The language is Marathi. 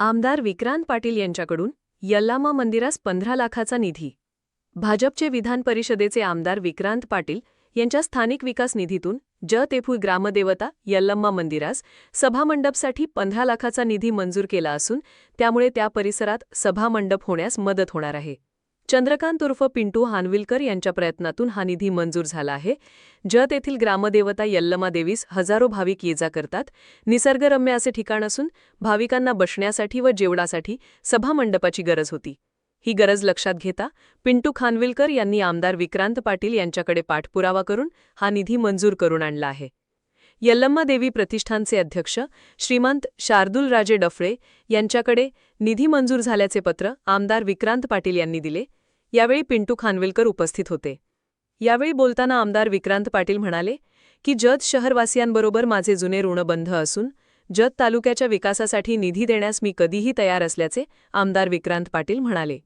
आमदार विक्रांत पाटील यांच्याकडून यल्लामा मंदिरास पंधरा लाखाचा निधी. भाजपचे विधान परिषदेचे आमदार विक्रांत पाटील यांच्या स्थानिक विकास निधीतून ज तेफू ग्रामदेवता यल्लम्मा मंदिरास सभामंडपसाठी पंधरा लाखाचा निधी मंजूर केला असून त्यामुळे त्या परिसरात सभामंडप होण्यास मदत होणार आहे. चंद्रकांत उर्फ पिंटू हानविलकर यांच्या प्रयत्नातून हा निधी मंजूर झाला आहे. जत येथील ग्रामदेवता यल्लमा देवीस हजारो भाविक ये जा करतात. निसर्गरम्य असे ठिकाण असून भाविकांना बसण्यासाठी व जेवणासाठी सभामंडपाची गरज होती. ही गरज लक्षात घेता पिंटू खानविलकर यांनी आमदार विक्रांत पाटील यांच्याकडे पाठपुरावा करून हा निधी मंजूर करून आणला आहे. यल्लम्मा देवी प्रतिष्ठानचे अध्यक्ष श्रीमंत शार्दूलराजे डफळे यांच्याकडे निधी मंजूर झाल्याचे पत्र आमदार विक्रांत पाटील यांनी दिले. यावेळी पिंटू खानविलकर उपस्थित होते. यावेळी बोलताना आमदार विक्रांत पाटील म्हणाले की जत शहरवासियांबरोबर माझे जुने ऋणबंध असून जत तालुक्याच्या विकासासाठी निधी देण्यास मी कधीही तयार असल्याचे आमदार विक्रांत पाटील म्हणाले.